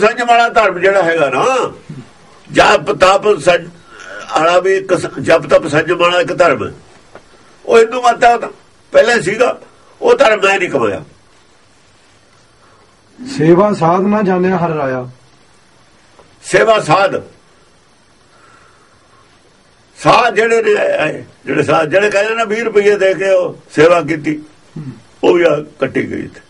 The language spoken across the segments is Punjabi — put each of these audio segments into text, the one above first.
ਸੰਜਮ ਵਾਲਾ ਧਰਮ ਜਿਹੜਾ ਹੈਗਾ ਨਾ ਜਪ ਤਪ ਸੱਜ ਆਲਾ ਵੀ ਇੱਕ ਜਪ ਤਪ ਸੰਜਮ ਵਾਲਾ ਇੱਕ ਧਰਮ। ਉਹ ਹਿੰਦੂ ਮਤ ਤਾਂ ਪਹਿਲੇ ਸੀਗਾ ਉਹ ਧਰਮ ਮੈਂ ਨਹੀਂ ਕਮਾਇਆ ਸੇਵਾ ਸਾਧਨਾ ਜਾਣਿਆ ਹਰ ਰਾਇਆ ਸੇਵਾ ਸਾਧ ਸਾਧ ਜਿਹੜੇ ਨੇ ਆਏ, ਜਿਹੜੇ ਸਾਧ ਜਿਹੜੇ ਕਹਿੰਦੇ ਨਾ 20 ਰੁਪਏ ਦੇ ਕੇ ਉਹ ਸੇਵਾ ਕੀਤੀ ਉਹ ਵੀ ਕੱਟੀ ਗਈ ਇੱਥੇ।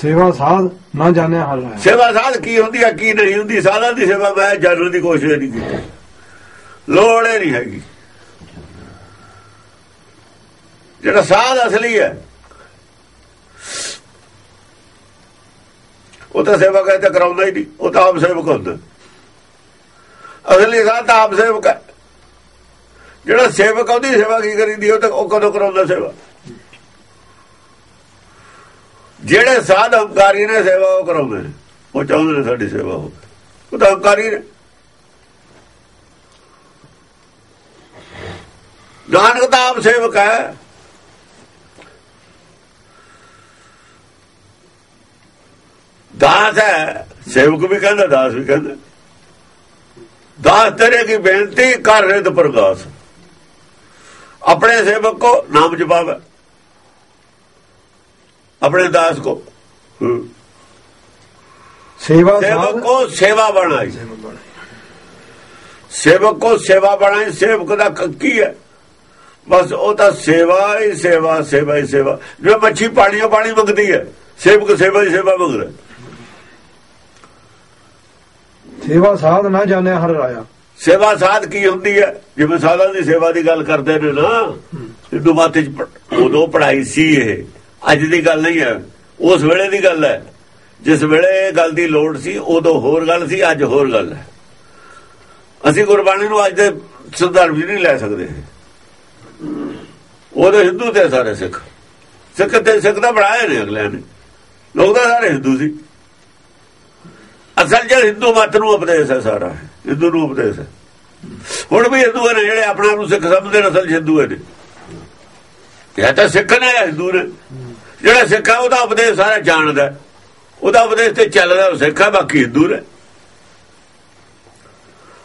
ਸੇਵਾ ਸਾਧ ਨਾ ਜਾਣਿਆ ਹਰ ਰਾਇਆ ਸੇਵਾ ਸਾਧ ਕੀ ਹੁੰਦੀ ਹੈ ਕੀ ਨਹੀਂ ਹੁੰਦੀ? ਸਾਧਾਂ ਦੀ ਸੇਵਾ ਮੈਂ ਜਾਣਨ ਦੀ ਕੋਸ਼ਿਸ਼ ਨਹੀਂ ਕੀਤੀ। ਲੋੜ ਹੀ ਨਹੀਂ ਹੈਗੀ। ਜਿਹੜਾ ਸਾਧ ਅਸਲੀ ਹੈ, ਉਹ ਤਾਂ ਸੇਵਾ ਕਹਿੰਦੇ ਕਰਾਉਂਦਾ ਹੀ ਨਹੀਂ। ਉਹ ਤਾਂ ਆਪ ਸੇਵਕ ਹੁੰਦਾ। ਅਸਲੀ ਸਾਧ ਤਾਂ ਆਪ ਸੇਵਕ ਹੈ। ਜਿਹੜਾ ਸੇਵਕ ਉਹਦੀ ਸੇਵਾ ਕੀ ਕਰੀਦੀ? ਉਹ ਤਾਂ ਉਹ ਕਦੋਂ ਕਰਾਉਂਦਾ ਸੇਵਾ? ਜਿਹੜੇ ਸਾਧ ਹੰਕਾਰੀ ਨੇ ਸੇਵਾ ਉਹ ਕਰਾਉਂਦੇ ਨੇ, ਉਹ ਚਾਹੁੰਦੇ ਨੇ ਸਾਡੀ ਸੇਵਾ ਹੋਵੇ। ਉਹ ਤਾਂ ਹੰਕਾਰੀ ਨੇ। ਨਾਨਕ ਦਾ ਆਪ ਸੇਵਕ ਹੈ। ਦਾਸ ਹੈ, ਸੇਵਕ ਵੀ ਕਹਿੰਦਾ, ਦਾਸ ਵੀ ਕਹਿੰਦਾ। ਦਾਸ ਤੇਰੇ ਕੀ ਬੇਨਤੀ, ਕਰ ਰਿਤ ਪ੍ਰਗਾਸ। ਆਪਣੇ ਸੇਵਕ ਕੋ ਨਾਮ ਜਪਾਵੇ। अपने दास को ਸੇਵਾ सेवक ਸਾਧ को सेवा बनाई सेवक को सेवा बनाई सेवक ਦਾ ਕ- ਕੀ ਹੈ ਬਸ ਉਹ ਤਾਂ ਸੇਵਾ ਹੀ ਸੇਵਾ ਸੇਵਾ ਹੀ ਸੇਵਾ ਜੋ ਮੱਛੀ ਪਾਣੀਓ ਪਾਣੀ ਮੰਗਦੀ ਹੈ ਸੇਵਕ ਸੇਵਾ ਹੀ ਸੇਵਾ ਮੰਗਦਾ ਸੇਵਾ ਸਾਧ ਨਾ ਜਾਣਿਆ ਹਰ ਰਾਇਆ ਸੇਵਾ ਸਾਧ ਕੀ ਹੁੰਦੀ ਹੈ ਜਿਵੇਂ ਸਾਧਾਂ ਦੀ ਸੇਵਾ ਦੀ ਗੱਲ ਕਰਦੇ ਨੇ ਨਾ ਹਿੰਦੂ ਮਾਤੇ ਚ ਪ- ਉਦੋਂ ਪੜਾਈ ਸੀ ਇਹ ਅੱਜ ਦੀ ਗੱਲ ਨਹੀਂ ਹੈ, ਉਸ ਵੇਲੇ ਦੀ ਗੱਲ ਹੈ। ਜਿਸ ਵੇਲੇ ਗੱਲ ਦੀ ਲੋੜ ਸੀ, ਉਦੋਂ ਹੋਰ ਗੱਲ ਸੀ, ਅੱਜ ਹੋਰ ਗੱਲ ਹੈ। ਅਸੀਂ ਗੁਰਬਾਣੀ ਨੂੰ ਅੱਜ ਦੇ ਸੰਦਰਭ ਵਿੱਚ ਨਹੀਂ ਲੈ ਸਕਦੇ। ਉਹਦੇ ਹਿੰਦੂ ਤੇ ਸਾਰੇ ਸਿੱਖ। ਸਿੱਖ ਤੇ ਸਿੱਖ ਦਾ ਬਣਾਏ ਨੇ ਅਗਲਿਆਂ ਨੇ। ਲੋਕ ਤਾਂ ਸਾਰੇ ਹਿੰਦੂ ਸੀ। ਅਸਲ ਜਿਹੜਾ ਹਿੰਦੂ ਮਤ ਨੂੰ ਉਪਦੇਸ਼ ਹੈ ਸਾਰਾ, ਹਿੰਦੂ ਨੂੰ ਉਪਦੇਸ਼ ਹੈ। ਹੁਣ ਵੀ ਹਿੰਦੂ ਨੇ ਜਿਹੜੇ ਆਪਣੇ ਆਪ ਨੂੰ ਸਿੱਖ ਸਮਝਦੇ ਨੇ, ਅਸਲ ਹਿੰਦੂ ਨੇ। ਇਹ ਤਾਂ ਸਿੱਖ ਨੇ ਜਾਂ ਹਿੰਦੂ ਨੇ? ਜਿਹੜਾ ਸਿੱਖ ਹੈ ਉਹਦਾ ਉਪਦੇਸ਼ ਸਾਰਾ ਜਾਣਦਾ ਉਹਦਾ ਉਪਦੇਸ਼ ਤੇ ਚੱਲਦਾ, ਉਹ ਸਿੱਖ ਹੈ ਬਾਕੀ ਹਿੰਦੂ ਨੇ।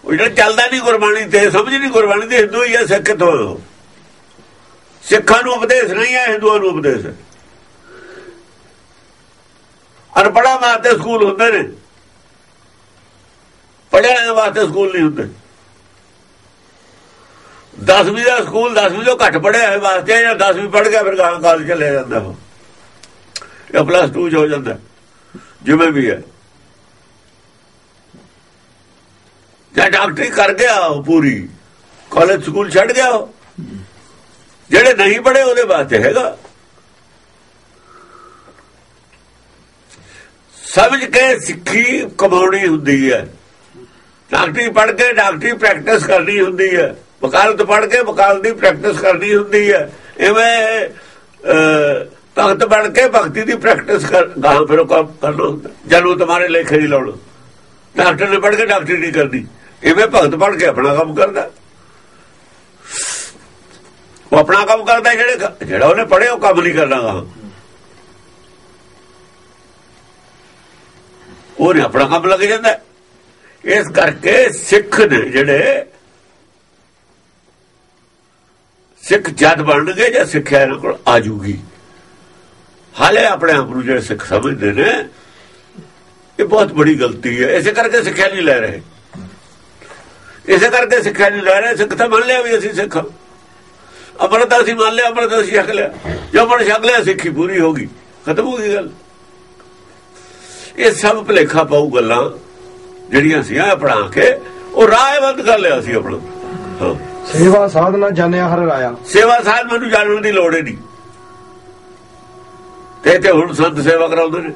ਉਹ ਜਿਹੜਾ ਚੱਲਦਾ ਨਹੀਂ ਗੁਰਬਾਣੀ ਤੇ, ਸਮਝ ਨਹੀਂ ਗੁਰਬਾਣੀ ਤੇ, ਹਿੰਦੂ ਹੀ ਹੈ ਸਿੱਖ ਤੋਂ ਸਿੱਖਾਂ ਨੂੰ ਉਪਦੇਸ਼ ਨਹੀਂ ਹੈ ਹਿੰਦੂਆਂ ਨੂੰ ਉਪਦੇਸ਼। ਹੈ ਅਨਪੜ੍ਹਾਂ ਵਾਸਤੇ ਸਕੂਲ ਹੁੰਦੇ ਨੇ। ਪੜ੍ਹਿਆਂ ਵਾਸਤੇ ਸਕੂਲ ਨਹੀਂ ਹੁੰਦੇ। 10ਵੀਂ ਦਾ ਸਕੂਲ 10ਵੀਂ ਤੋਂ ਘੱਟ ਪੜ੍ਹਿਆ ਹੋਏ ਵਾਸਤੇ ਜਾਂ 10ਵੀਂ ਪੜ੍ਹ ਗਿਆ ਫਿਰ ਗਾਂ ਕਾਲਜ ਚਲੇ ਜਾਂਦਾ ਉਹ। ਇਹ ਪਲੱਸ 2 ਚ ਹੋ ਜਾਂਦਾ ਜਿਵੇਂ ਵੀ ਹੈ। ਜਾਂ ਡਾਕਟਰੀ ਕਰ ਗਿਆ ਉਹ ਪੂਰੀ। ਕਾਲਜ ਸਕੂਲ ਛੱਡ ਗਿਆ ਉਹ। ਜਿਹੜੇ ਨਹੀਂ ਪੜ੍ਹੇ ਉਹਦੇ ਵਾਸਤੇ ਹੈਗਾ। ਸਮਝ ਕੇ ਸਿੱਖੀ ਕਮਾਉਣੀ ਹੁੰਦੀ ਹੈ। ਡਾਕਟਰੀ ਪੜ੍ਹ ਕੇ ਡਾਕਟਰੀ ਪ੍ਰੈਕਟਿਸ ਕਰਨੀ ਹੁੰਦੀ ਹੈ। ਵਕਾਲਤ ਪੜ੍ਹ ਕੇ ਵਕਾਲਤ ਦੀ ਪ੍ਰੈਕਟਿਸ ਕਰਨੀ ਹੁੰਦੀ ਹੈ। ਐਵੇਂ ਭਗਤ ਬਣ ਕੇ ਭਗਤੀ ਦੀ ਪ੍ਰੈਕਟਿਸ ਕਰ ਗਾਹਾਂ ਫਿਰ ਉਹ ਕੰਮ ਕਰਨਾ ਹੁੰਦਾ ਜਦੋਂ ਤੁਹਾਰੇ ਲੇਖੇ ਦੀ ਲੋੜ। ਡਾਕਟਰ ਨੇ ਪੜ੍ਹ ਕੇ ਡਾਕਟਰੀ ਨਹੀਂ ਕਰਦੀ ਇਵੇਂ ਭਗਤ ਪੜ੍ਹ ਕੇ ਆਪਣਾ ਕੰਮ ਕਰਦਾ। ਉਹ ਆਪਣਾ ਕੰਮ ਕਰਦਾ ਜਿਹੜੇ ਜਿਹੜਾ ਉਹਨੇ ਪੜ੍ਹਿਆ, ਉਹ ਕੰਮ ਨਹੀਂ ਕਰਨਾ ਗਾਹਾਂ ਉਹਨੇ ਆਪਣਾ ਕੰਮ ਲੱਗ ਜਾਂਦਾ ਇਸ ਕਰਕੇ ਸਿੱਖ ਨੇ ਜਿਹੜੇ ਸਿੱਖ ਜਦ ਬਣਨਗੇ ਜਾਂ ਸਿੱਖਿਆ ਇਹਨਾਂ ਕੋਲ ਆ ਜੂਗੀ ਹਾਲੇ ਆਪਣੇ ਆਪ ਨੂੰ ਜਿਹੜੇ ਸਿੱਖ ਸਮਝਦੇ ਨੇ ਇਹ ਬਹੁਤ ਬੜੀ ਗਲਤੀ ਹੈ। ਇਸੇ ਕਰਕੇ ਸਿੱਖਿਆ ਨਹੀਂ ਲੈ ਰਹੇ। ਇਸੇ ਕਰਕੇ ਸਿੱਖਿਆ ਨਹੀਂ ਲੈ ਰਹੇ। ਸਿੱਖ ਤਾਂ ਮੰਨ ਲਿਆ ਵੀ ਅਸੀਂ ਸਿੱਖ। ਅੰਮ੍ਰਿਤ ਅਸੀਂ ਮੰਨ ਲਿਆ ਅੰਮ੍ਰਿਤ ਅਸੀਂ ਛਕ ਲਿਆ। ਜੋ ਮਨ ਛਕ ਲਿਆ ਸਿੱਖੀ ਪੂਰੀ ਹੋ ਗਈ। ਖਤਮ ਹੋ ਗਈ ਗੱਲ। ਇਹ ਸਭ ਭਲੇਖਾ ਪਾਉ ਗੱਲਾਂ ਜਿਹੜੀਆਂ ਸੀ ਆ ਪੜਾ ਕੇ ਉਹ ਰਾਹ ਬੰਦ ਕਰ ਲਿਆ ਸੀ ਆਪਣਾ। ਸੇਵਾ ਸਾਧਨਾ ਜਾਣਿਆ ਹਰ ਰਾਇਆ। ਸੇਵਾ ਸਾਧ ਮੈਨੂੰ ਜਾਣਨ ਦੀ ਲੋੜ ਹੀ ਨਹੀਂ। ਤੇ ਤੇ ਹੁਣ ਸੰਤ ਸੇਵਾ ਕਰਾਉਂਦੇ ਨੇ।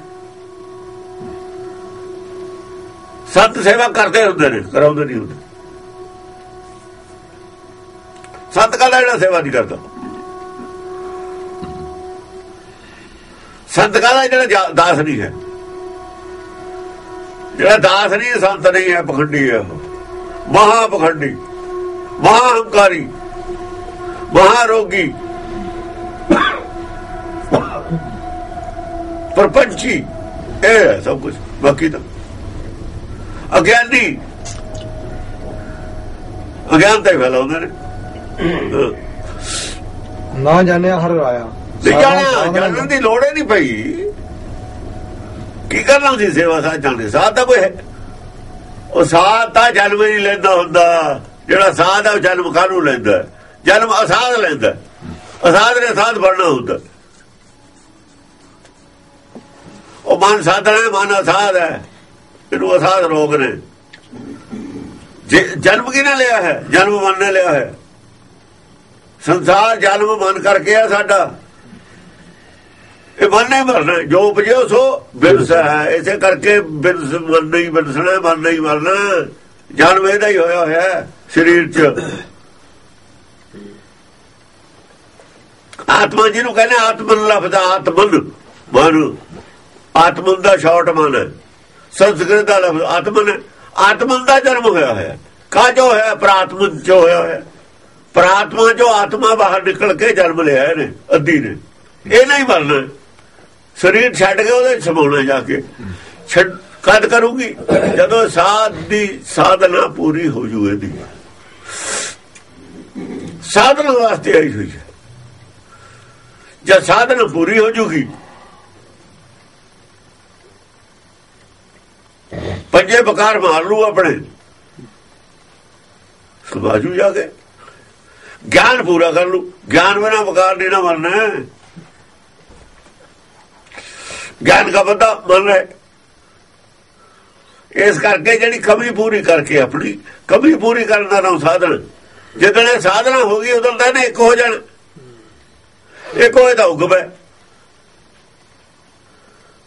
ਸੰਤ ਸੇਵਾ ਕਰਦੇ ਹੁੰਦੇ ਨੇ, ਕਰਾਉਂਦੇ ਨਹੀਂ ਹੁੰਦੇ। ਸੰਤ ਕਾਹਦਾ ਜਿਹੜਾ ਸੇਵਾ ਨਹੀਂ ਕਰਦਾ? ਸੰਤ ਕਾਹਦਾ ਜਿਹੜਾ ਜਾ- ਦਾਸ ਨਹੀਂ ਹੈ? ਜਿਹੜਾ ਦਾਸ ਨਹੀਂ, ਸੰਤ ਨਹੀਂ ਹੈ, ਪਖੰਡੀ ਹੈ ਉਹ। ਮਹਾ ਪਖੰਡੀ, ਮਹਾ ਹੰਕਾਰੀ, ਮਹਾ ਰੋਗੀ। ਪਰਪੰਚੀ। ਇਹ ਹੈ ਸਭ ਕੁਝ ਬਾਕੀ ਤਾਂ ਅਗਿਆਨੀ। ਅਗਿਆਨਤਾ ਹੀ ਫੈਲਾਉਂਦੇ ਨੇ। ਨਾ ਜਾਣਿਆ ਹਰ ਰਾਇਆ ਨਹੀਂ ਜਾਣਿਆ ਜਾਣਨ ਦੀ ਲੋੜ ਹੀ ਨਹੀਂ ਪਈ। ਕੀ ਕਰਨਾ ਸੀ ਸੇਵਾ ਸਾਧ ਜਾਣਦੇ ਸਾਧ ਦਾ ਕੋਈ ਹੈ। ਉਹ ਸਾਧ ਤਾਂ ਜਨਮ ਨਹੀਂ ਲੈਂਦਾ ਹੁੰਦਾ। ਜਿਹੜਾ ਸਾਧ ਆ ਉਹ ਜਨਮ ਕਾਹਨੂੰ ਲੈਂਦਾ? ਜਨਮ ਅਸਾਧ ਲੈਂਦਾ। ਅਸਾਧ ਨੇ ਸਾਧ ਬਣਨਾ ਹੁੰਦਾ। ਉਹ ਮਨ ਸਾਧਣਾ, ਮਨ ਅਸਾਧ ਹੈ। ਇਹਨੂੰ ਅਸਾਧ ਰੋਗ ਨੇ। ਜਨਮ ਕਿਹਨੇ ਲਿਆ ਹੈ? ਜਨਮ ਮਨ ਨੇ ਲਿਆ ਹੈ। ਸੰਸਾਰ ਜਨਮ ਮਨ ਕਰਕੇ ਆ ਸਾਡਾ। ਇਹ ਮਨ ਨਹੀਂ ਮਰਨਾ ਜੋ ਉਪਜਿਓ ਸੋ ਬਿਨਸ ਹੈ। ਇਸੇ ਕਰਕੇ ਬਿਨਸ ਮਨ ਨਹੀਂ ਬਿਨਸਣਾ ਮਨ ਨਹੀਂ ਮਰਨਾ ਜਨਮ ਇਹਦਾ ਹੀ ਹੋਇਆ ਹੋਇਆ ਸਰੀਰ 'ਚ। ਆਤਮਾ ਜਿਹਨੂੰ ਕਹਿੰਦੇ ਆਤਮਨ ਲਫ਼ਜ਼ ਆਤਮਨ ਮਨ। ਆਤਮਨ ਦਾ ਸ਼ਾਰਟ ਮਨ। ਹੈ ਸੰਸਕ੍ਰਿਤ ਦਾ ਲਫ਼ਜ਼ ਆਤਮਨ। ਹੈ। ਆਤਮਨ ਦਾ ਜਨਮ ਹੋਇਆ ਹੋਇਆ ਕਾ ਜੋ ਹੈ ਪ੍ਰਾਤਮਨ ਜੋ ਹੋਇਆ ਹੈ। ਪ੍ਰਾਤਮਾ ਜੋ ਆਤਮਾ ਬਾਹਰ ਨਿਕਲ ਕੇ ਜਨਮ ਲਿਆ ਨੇ ਅੱਧੀ ਨੇ। ਇਹ ਨਹੀਂ ਮਰਨਾ। ਸਰੀਰ ਛੱਡ ਕੇ ਉਹਦੇ ਸਮਾਉਣਾ ਜਾ ਕੇ। ਛੱਡ ਕਦ ਕਰੂਗੀ? ਜਦੋਂ ਸਾਧ ਦੀ ਸਾਧਨਾ ਪੂਰੀ ਹੋ ਜੂ ਇਹਦੀ। ਸਾਧਨਾ ਵਾਸਤੇ ਆਈ ਹੋਈ ਹੈ। ਜਦ ਸਾਧਨਾ ਪੂਰੀ ਹੋ ਜੂਗੀ ਪੰਜੇ ਬਕਾਰ ਮਾਰ ਲੂ ਆਪਣੇ। ਸਮਾਜੂ ਜਾ ਕੇ। ਗਿਆਨ ਪੂਰਾ ਕਰ ਲੂ ਗਿਆਨ ਬਿਨਾ ਬਕਾਰ ਨਹੀਂ ਨਾ ਮਰਨਾ ਗਿਆਨ ਦਾ ਬੰਦਾ ਮਨ ਹੈ ਇਸ ਕਰਕੇ ਜਿਹੜੀ ਕਮੀ ਪੂਰੀ ਕਰਕੇ ਆਪਣੀ, ਕਮੀ ਪੂਰੀ ਕਰਨ ਦਾ ਨਾਮ ਸਾਧਨ। ਜਦੋਂ ਇਹ ਸਾਧਨਾ ਹੋ ਗਈ, ਉਦੋਂ ਤਾਂ ਇਹਨੇ ਇੱਕ ਹੋ ਜਾਣਾ। ਇੱਕ ਹੋਏ ਤਾਂ ਹੁਕਮ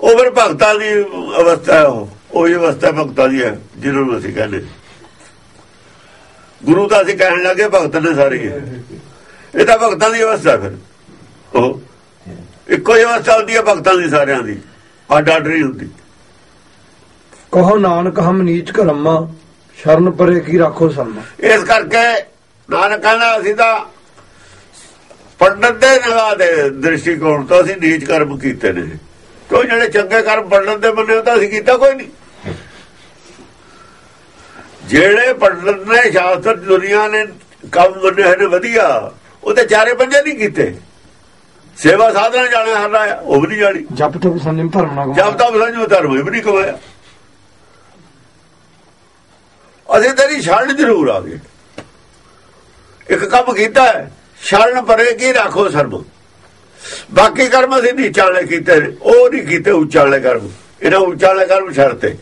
ਉਹ ਫਿਰ ਭਗਤਾਂ ਦੀ ਅਵਸਥਾ ਉਹ। ਉਹ ਉਹੀ ਅਵਸਥਾ ਭਗਤਾਂ ਦੀ ਹੈ ਜਿਹਨੂੰ ਨੂੰ ਅਸੀਂ ਕਹਿੰਦੇ। ਗੁਰੂ ਤਾਂ ਅਸੀਂ ਕਹਿਣ ਲੱਗੇ ਭਗਤ ਨੇ ਸਾਰੇ। ਹੀ। ਇਹ ਤਾਂ ਭਗਤਾਂ ਦੀ ਅਵਸਥਾ ਫਿਰ। ਉਹ ਇੱਕੋ ਹੀ ਅਵਸਥਾ ਹੁੰਦੀ ਹੈ ਭਗਤਾਂ ਦੀ ਸਾਰਿਆਂ ਦੀ। ਅੱਡ ਅੱਡ ਨਹੀਂ ਹੁੰਦੀ। ਕਹੋ ਨਾਨਕ ਹਮ ਨੀਚ ਕਰਮਾ ਸ਼ਰਨ ਪਰੇ ਕੀ ਰੱਖੋ ਸਰਮਾ ਇਸ ਕਰਕੇ ਨਾਨਕ ਕਹਿੰਦਾ ਅਸੀਂ ਤਾਂ ਪੰਡਤ ਦੇ ਨਿਗਾਹ ਦੇ ਦ੍ਰਿਸ਼ਟੀਕੋਣ ਤੋਂ ਅਸੀਂ ਨੀਚ ਕਰਮ ਕੀਤੇ ਨੇ। ਕੋਈ ਜਿਹੜੇ ਚੰਗੇ ਕਰਮ ਪੰਡਤ ਦੇ ਬੰਨੇ ਤਾਂ ਅਸੀਂ ਕੀਤਾ ਕੋਈ ਨਹੀਂ। ਜਿਹੜੇ ਪੰਡਤ ਨੇ ਸ਼ਾਸਤਰ ਦੁਨੀਆ ਨੇ ਕੰਮ ਮੰਨੇ ਨੇ ਵਧੀਆ ਉਹਦੇ ਚਾਰੇ ਪੰਜੇ ਨਹੀਂ ਕੀਤੇ। ਸੇਵਾ ਸਾਧਨਾ ਜਾਣੇ ਹਰ ਰਾਇਆ ਉਹ ਵੀ ਨਹੀਂ ਜਾਣੀ। ਜਪ ਤਪ ਸੰਜਮ ਧਰਮ ਨਾ ਜਦ ਤੱਕ ਸੰਜੋ ਧਰਮ ਵੀ ਨਹੀਂ ਕਮਾਇਆ। ਅਸੀਂ ਤੇਰੀ ਛੜਨ ਜ਼ਰੂਰ ਆ ਗਏ। ਇੱਕ ਕੰਮ ਕੀਤਾ ਛੜਨ ਪਰੇ ਕੀ ਰੱਖੋ ਸਰਬ। ਬਾਕੀ ਕਰਮ ਅਸੀਂ ਨੀਚਾਂ ਵਾਲੇ ਕੀਤੇ ਉਹ ਨਹੀਂ ਕੀਤੇ ਉੱਚਾ ਵਾਲੇ ਕਰਮ। ਇਹਨਾਂ ਉੱਚਾ ਵਾਲੇ ਕਰਮ ਛੱਡਤੇ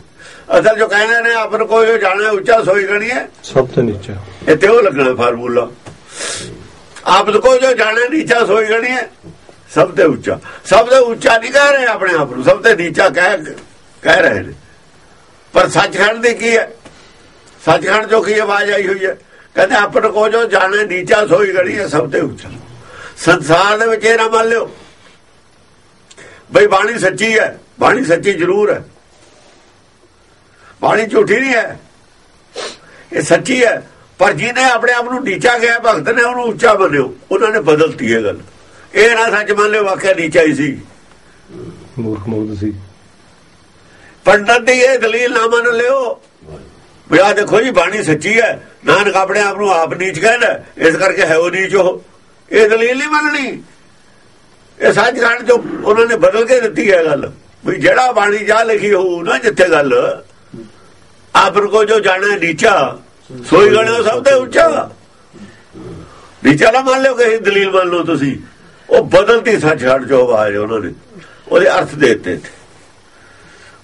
ਅਸਲ ਜੋ ਕਹਿੰਦੇ ਨੇ ਆਪਨ ਕੋਈ ਜੋ ਜਾਣੇ ਉੱਚਾ ਸੋਈ ਗਣੀ ਹੈ। ਸਭ ਤੋਂ ਨੀਚਾ। ਇੱਥੇ ਉਹ ਲੱਗਣਾ ਫਾਰਮੂਲਾ। ਆਪ ਕੋ ਜੋ ਜਾਣੇ ਨੀਚਾ ਸੋਈ ਗਣੀ ਹੈ। ਸਭ ਤੋਂ ਉੱਚਾ। ਸਭ ਤੋਂ ਉੱਚਾ ਨਹੀਂ ਕਹਿ ਰਹੇ ਆਪਣੇ ਆਪ ਨੂੰ ਸਭ ਤੋਂ ਨੀਚਾ ਕਹਿ ਕਹਿ ਰਹੇ ਨੇ। ਪਰ ਸੱਚਖੰਡ ਦੀ ਕੀ ਹੈ? ਸੱਚਖੰਡ ਜੋ ਕੀ ਆਵਾਜ਼ ਆਈ ਹੋਈ ਹੈ? ਕਹਿੰਦੇ ਆਪਨ ਕੋ ਜੋ ਜਾਣੇ ਨੀਚਾ ਸੋਈ ਗਣੀ ਹੈ ਸਭ ਤੋਂ ਉੱਚਾ। ਸੰਸਾਰ ਦੇ ਵਿੱਚ ਇਹ ਨਾ ਮੰਨ ਲਿਓ। ਬਈ ਬਾਣੀ ਸੱਚੀ ਹੈ ਬਾਣੀ ਸੱਚੀ ਜ਼ਰੂਰ ਹੈ। ਬਾਣੀ ਝੂਠੀ ਨਹੀਂ ਹੈ। ਇਹ ਸੱਚੀ ਹੈ। ਪਰ ਜਿਹਨੇ ਆਪਣੇ ਆਪ ਨੂੰ ਨੀਚਾ ਗਿਆ ਭਗਤ ਨੇ ਉਹਨੂੰ ਉੱਚਾ ਮੰਨਿਓ। ਉਹਨਾਂ ਨੇ ਬਦਲਤੀ ਇਹ ਗੱਲ। ਇਹ ਨਾ ਸੱਚ ਮੰਨ ਲਿਓ ਵਾਕਿਆ ਨੀਚਾ ਹੀ ਸੀ। ਮੂਰਖ ਮੁਗਧ ਸੀ। ਪੰਡਤ ਦੀ ਇਹ ਦਲੀਲ ਨਾ ਮੰਨ ਲਿਓ। ਵੀ ਆਹ ਦੇਖੋ ਜੀ ਬਾਣੀ ਸੱਚੀ ਹੈ। ਨਾਨਕ ਆਪਣੇ ਆਪ ਨੂੰ ਆਪ ਨੀਚ ਕਹਿੰਦਾ ਇਸ ਕਰਕੇ ਹੈ ਉਹ ਨੀਚ ਉਹ। ਇਹ ਦਲੀਲ ਨਹੀਂ ਮੰਨਣੀ। ਇਹ ਸੱਚਖੰਡ ਜੋ ਉਹਨਾਂ ਨੇ ਬਦਲ ਕੇ ਦਿੱਤੀ ਹੈ ਗੱਲ। ਵੀ ਜਿਹੜਾ ਬਾਣੀ ਜਾ ਲਿਖੀ ਹੋਊ ਨਾ ਜਿੱਥੇ ਗੱਲ। ਆਪ ਕੋ ਜੋ ਜਾਣਾ ਨੀਚਾ। ਸੋਈ ਗਣਾ ਸਭ ਤੋਂ ਉੱਚਾ। ਨੀਚਾ ਨਾ ਮੰਨ ਲਿਓ ਕਿ ਦਲੀਲ ਮੰਨ ਲਓ ਤੁਸੀਂ। ਉਹ ਬਦਲਤੀ ਸੱਚਖੰਡ ਜੋ ਆਵਾਜ਼ ਉਹਨਾਂ ਨੇ ਉਹਦੇ ਅਰਥ ਦੇ ਦਿੱਤੇ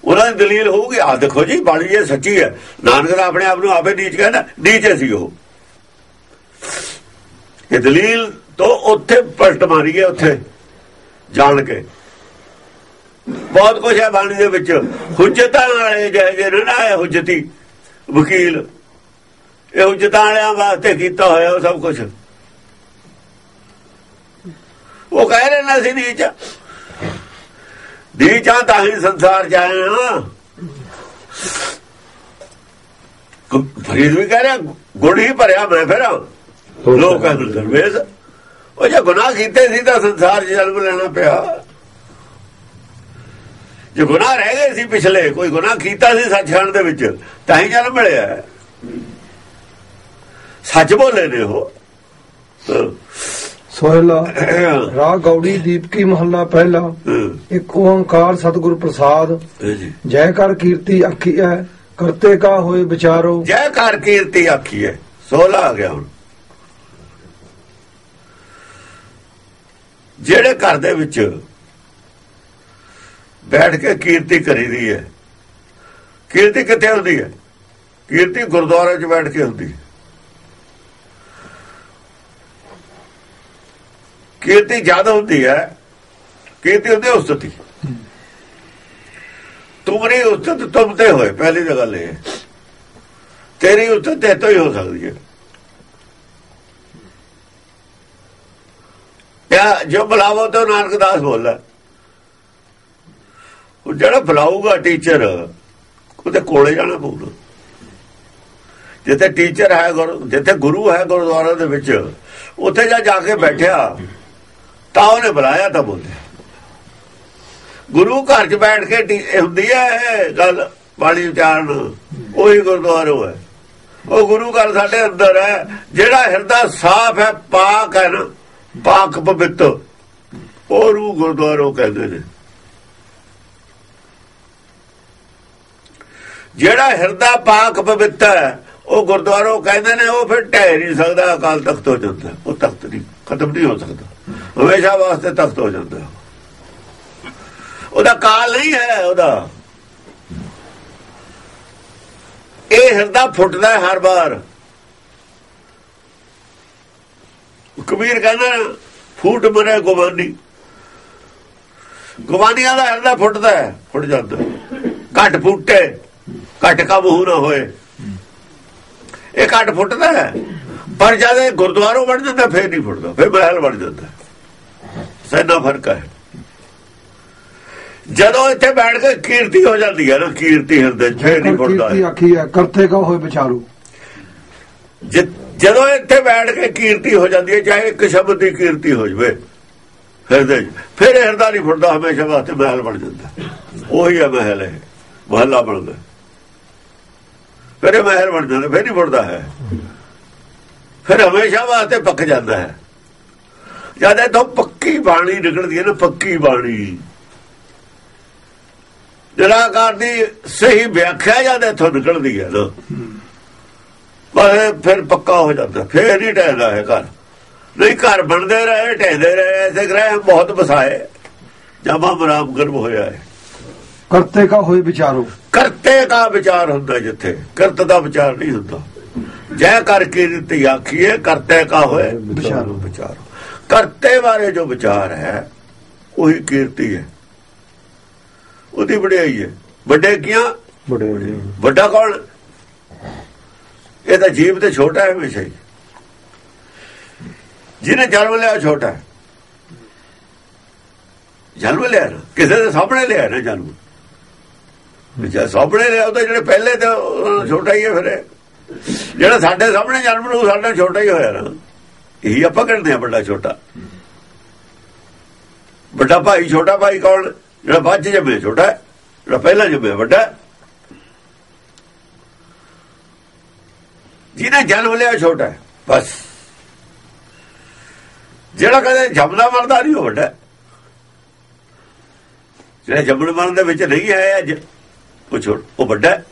ਉਹਨਾਂ ਦੀ ਦਲੀਲ ਹੋਊਗੀ ਆ ਦੇਖੋ ਜੀ, ਬਾਣੀ ਇਹ ਸੱਚੀ ਹੈ। ਨਾਨਕ ਦਾ ਆਪਣੇ ਆਪ ਨੂੰ ਆਪੇ ਨੀਚ ਕਹਿੰਦਾ ਨੀਚੇ ਸੀ ਉਹ। ਇਹ ਦਲੀਲ ਤੋਂ ਉੱਥੇ ਪਲਟ ਮਾਰੀ ਹੈ, ਉੱਥੇ। ਜਾਣ ਕੇ। ਬਹੁਤ ਕੁਝ ਹੈ ਬਾਣੀ ਦੇ ਵਿੱਚ। ਹੁਜਤਾਂ ਵਾਲੇ ਜਿਹੇ ਜਿਹੇ ਨਾ ਹੁਜਤੀ। ਵਕੀਲ, ਇਹ ਹੁਜਤਾਂ ਵਾਲਿਆਂ ਵਾਸਤੇ ਕੀਤਾ ਹੋਇਆ ਉਹ ਸਭ ਕੁਝ ਉਹ ਕਹਿ ਰਹੇ ਨੇ ਅਸੀਂ ਨੀਚ। ਨੀਚਾਂ ਤਾਂ ਹੀ ਸੰਸਾਰ ਚ ਆਏ ਹਾਂ ਫਰੀਦ ਵੀ ਕਹਿ ਰਿਹਾ, ਗੁੜ ਹੀ ਭਰਿਆ ਮੈਂ ਫਿਰ। ਲੋਕਾਂ ਨੂੰ ਦਰਵੇਸ਼ ਉਹ ਜੇ ਗੁਨਾਹ ਕੀਤੇ ਸੀ ਤਾਂ ਸੰਸਾਰ 'ਚ ਜਨਮ ਲੈਣਾ ਪਿਆ। ਜੇ ਗੁਨਾਹ ਰਹਿ ਗਏ ਸੀ ਪਿਛਲੇ ਕੋਈ ਗੁਨਾਹ ਕੀਤਾ ਸੀ ਸੱਚਖੰਡ ਦੇ ਵਿੱਚ ਤਾਂ ਹੀ ਜਨਮ ਮਿਲਿਆ। ਸੱਚ ਬੋਲੇ ਨੇ ਉਹ। ਸੋਹਿਲਾ ਰਾਗ ਗੌੜੀ ਦੀਪਕੀ ਮਹੱਲਾ ਪਹਿਲਾ ਇੱਕ ਓੰਕਾਰ ਸਤਿਗੁਰ ਪ੍ਰਸਾਦ। ਜੀ ਜੈ। ਕਰ ਕੀਰਤੀ ਆਖੀ ਹੈ ਕਰਤੇ ਕਾ ਹੋਏ ਵਿਚਾਰੋ। ਜੈ ਕਰ ਕੀਰਤੀ ਆਖੀ ਹੈ 16 ਆ ਗਿਆ ਹੁਣ। ਜਿਹੜੇ ਘਰ ਦੇ ਵਿੱਚ ਬੈਠ ਕੇ ਕੀਰਤੀ ਕਰੀਦੀ ਹੈ। ਕੀਰਤੀ ਕਿੱਥੇ ਹੁੰਦੀ ਹੈ? ਕੀਰਤੀ ਗੁਰਦੁਆਰੇ 'ਚ ਬੈਠ ਕੇ ਹੁੰਦੀ ਹੈ। ਕੀਰਤੀ ਜ਼ਿਆਦਾ ਹੁੰਦੀ ਹੈ, ਕੀਰਤੀ ਹੁੰਦੀ ਹੈ ਉਸਤਤੀ। ਤੁਮਰੀ ਉਸਤਤ, ਤੁਮ ਤੇ ਹੋਏ। ਪਹਿਲੀ ਤਾਂ ਗੱਲ ਇਹ ਤੇਰੀ ਉਸਤਤ ਤੇ ਤੋਂ ਹੀ ਹੋ ਸਕਦੀ ਹੈ। ਯਾ ਜੋ ਬੁਲਾਵੋ ਤੇ ਨਾਨਕ ਦਾਸ ਬੋਲਦਾ। ਉਹ ਜਿਹੜਾ ਬੁਲਾਊਗਾ ਟੀਚਰ ਉਹਦੇ ਕੋਲੇ ਜਾਣਾ ਪਊਗਾ। ਜਿੱਥੇ ਟੀਚਰ ਹੈ ਗੁਰੂ, ਜਿੱਥੇ ਗੁਰੂ ਹੈ ਗੁਰਦੁਆਰਾ ਦੇ ਵਿੱਚ, ਉੱਥੇ ਜਾ ਜਾ ਕੇ ਬੈਠਿਆ, ਤਾਂ ਉਹਨੇ ਬੁਲਾਇਆ ਤਾਂ ਬੋਲਿਆ। ਗੁਰੂ ਘਰ 'ਚ ਬੈਠ ਕੇ ਹੁੰਦੀ ਹੈ ਇਹ ਗੱਲ ਬਾਣੀ ਉਚਾਰਨ, ਉਹੀ ਗੁਰਦੁਆਰਾ ਹੈ। ਉਹ ਗੁਰੂ ਘਰ ਸਾਡੇ ਅੰਦਰ ਹੈ, ਜਿਹੜਾ ਹਿਰਦਾ ਸਾਫ਼ ਹੈ, ਪਾਕ ਹੈ ਨਾ, ਪਾਕ ਪਵਿੱਤਰ ਉਹ ਰੂ ਗੁਰਦੁਆਰਾ ਕਹਿੰਦੇ ਨੇ। ਜਿਹੜਾ ਹਿਰਦਾ ਪਾਕ ਪਵਿੱਤਰ ਹੈ, ਉਹ ਗੁਰਦੁਆਰਾ ਕਹਿੰਦੇ ਨੇ, ਉਹ ਫਿਰ ਢਹਿ ਨਹੀਂ ਸਕਦਾ, ਅਕਾਲ ਤਖਤ ਹੋ ਜਾਂਦਾ। ਉਹ ਤਖਤ ਨਹੀਂ, ਖਤਮ ਨਹੀਂ ਹੋ ਸਕਦਾ। ਹਮੇਸ਼ਾ ਵਾਸਤੇ ਤਖਤ ਹੋ ਜਾਂਦਾ। ਉਹਦਾ ਕਾਲ ਨਹੀਂ ਹੈ ਉਹਦਾ। ਇਹ ਹਿਰਦਾ ਫੁੱਟਦਾ ਹੈ ਹਰ ਵਾਰ। ਕਬੀਰ ਕਹਿੰਦਾ, ਫੂਟ ਮਰੇ ਗੁਮਾਨੀ ਗੁਮਾਨੀਆਂ ਦਾ ਹਿਰਦਾ ਫੁੱਟਦਾ ਹੈ, ਫੁੱਟ ਜਾਂਦਾ। ਘੱਟ ਫੁੱਟੇ। ਘੱਟ ਕਾਬੂ ਨਾ ਹੋਏ। ਇਹ ਘੱਟ ਫੁੱਟਦਾ ਹੈ। ਪਰ ਜਦ ਇਹ ਗੁਰਦੁਆਰੋਂ ਬਣ ਜਾਂਦਾ ਫੇਰ ਨਹੀਂ ਫੁੱਟਦਾ। ਫੇਰ ਮਹਿਲ ਬਣ ਜਾਂਦਾ। ਸੈਨਾ ਫ਼ਰਕ ਹੈ। ਜਦੋਂ ਇੱਥੇ ਬੈਠ ਕੇ ਕੀਰਤੀ ਹੋ ਜਾਂਦੀ ਹੈ ਨਾ ਕੀਰਤੀ ਹਿਰਦੇ 'ਚ ਨਹੀਂ ਫੁੱਟਦਾ। ਕੀਰਤੀ ਆਖੀ ਹੈ ਕਰਤੇ ਕਾ ਹੋਏ ਵਿਚਾਰੋ। ਜਦੋਂ ਇੱਥੇ ਬੈਠ ਕੇ ਕੀਰਤੀ ਹੋ ਜਾਂਦੀ ਹੈ ਚਾਹੇ ਇੱਕ ਸ਼ਬਦ ਦੀ ਕੀਰਤੀ ਹੋ ਜਵੇ ਹਿਰਦੇ ਫਿਰ ਹਿਰਦਾ ਨਹੀਂ ਫੁੱਟਦਾ ਹਮੇਸ਼ਾ ਵਾਸਤੇ ਮਹਿਲ ਬਣ ਜਾਂਦਾ। ਉਹੀ ਹੈ ਮਹਿਲ ਹੈ ਮਹੱਲਾ ਬਣਦਾ। ਫਿਰ ਇਹ ਮਹਿਲ ਬਣ ਜਾਂਦਾ ਫਿਰ ਨਹੀਂ ਫੁੱਟਦਾ ਹੈ। ਫਿਰ ਹਮੇਸ਼ਾ ਵਾਸਤੇ ਪੱਕ ਜਾਂਦਾ ਹੈ। ਜਦ ਇਹ ਤੋਂ ਪੱਕੀ ਬਾਣੀ ਨਿਕਲਦੀ ਹੈ ਨਾ, ਪੱਕੀ ਬਾਣੀ। ਨਿਰਾਕਾਰ ਦੀ ਸਹੀ ਵਿਆਖਿਆ ਜਦ ਇੱਥੋਂ ਨਿਕਲਦੀ ਹੈ ਨਾ ਪਰ ਫਿਰ ਪੱਕਾ ਹੋ ਜਾਂਦਾ, ਫਿਰ ਨਹੀਂ ਟਹਿਦਾ ਹੈ ਘਰ। ਨਹੀਂ, ਘਰ ਬਣਦੇ ਰਹੇ ਢਹਿੰਦੇ ਰਹੇ, ਐਸੇ ਗ੍ਰਹਿ ਬਹੁਤ ਵਸਾਏ ਜਮਾ ਬਰਾਮ ਗਰਭ ਹੋਇਆ ਹੈ। ਕਰਤੇ ਕਾ ਹੋਏ ਵਿਚਾਰੋ। ਕਰਤੇ ਦਾ ਵਿਚਾਰ ਹੁੰਦਾ ਜਿੱਥੇ। ਕਰਤ ਦਾ ਵਿਚਾਰ ਨਹੀਂ ਹੁੰਦਾ। ਜੈ ਕਰਕੇ ਦਿੱਤੀ ਆਖੀਏ ਕਰਤੇ ਕਾ ਹੋਏ? ਵਿਚਾਰੋ ਵਿਚਾਰੋ। ਕਰਤੇ ਬਾਰੇ ਜੋ ਵਿਚਾਰ ਹੈ ਉਹੀ ਕੀਰਤੀ ਹੈ। ਉਹਦੀ ਵਡਿਆਈ ਹੈ। ਵੱਡੇ ਕੀਆਂ? ਵੱਡਾ ਕੌਣ? ਇਹ ਤਾਂ ਜੀਵ ਤੇ ਛੋਟਾ ਹੈ ਹਮੇਸ਼ਾ ਹੀ। ਜਿਹਨੇ ਜਨਮ ਲਿਆ ਛੋਟਾ ਹੈ। ਜਨਮ ਲਿਆ ਕਿਸੇ ਦੇ ਸਾਹਮਣੇ ਲਿਆ ਨਾ ਜਨਮ। ਜੇ ਸਾਹਮਣੇ ਲਿਆ ਉਹਦੇ ਜਿਹੜੇ ਪਹਿਲੇ ਤੇ ਉਹ ਛੋਟਾ ਹੀ ਹੈ ਫਿਰ। ਜਿਹੜਾ ਸਾਡੇ ਸਾਹਮਣੇ ਜਨਮ ਨੂੰ ਸਾਡਾ ਛੋਟਾ ਹੀ ਹੋਇਆ ਨਾ, ਇਹੀ ਆਪਾਂ ਕਹਿੰਦੇ ਆ ਵੱਡਾ ਛੋਟਾ। ਵੱਡਾ ਭਾਈ ਛੋਟਾ ਭਾਈ ਕੌਣ? ਜਿਹੜਾ ਬਾਅਦ ਚ ਜੰਮਿਆ ਛੋਟਾ ਜਿਹੜਾ ਪਹਿਲਾਂ ਜੰਮਿਆ ਵੱਡਾ ਜਿਹਨੇ ਜਨਮ ਲਿਆ ਛੋਟਾ ਬਸ। ਜਿਹੜਾ ਕਦੇ ਜੰਮਦਾ ਮਰਦਾ ਨਹੀਂ ਉਹ ਵੱਡਾ ਜਿਹੜਾ ਜੰਮਣ ਮਰਨ ਦੇ ਵਿੱਚ ਨਹੀਂ ਹੈ ਅੱਜ। ਉਹ ਛੋਟ ਉਹ ਵੱਡਾ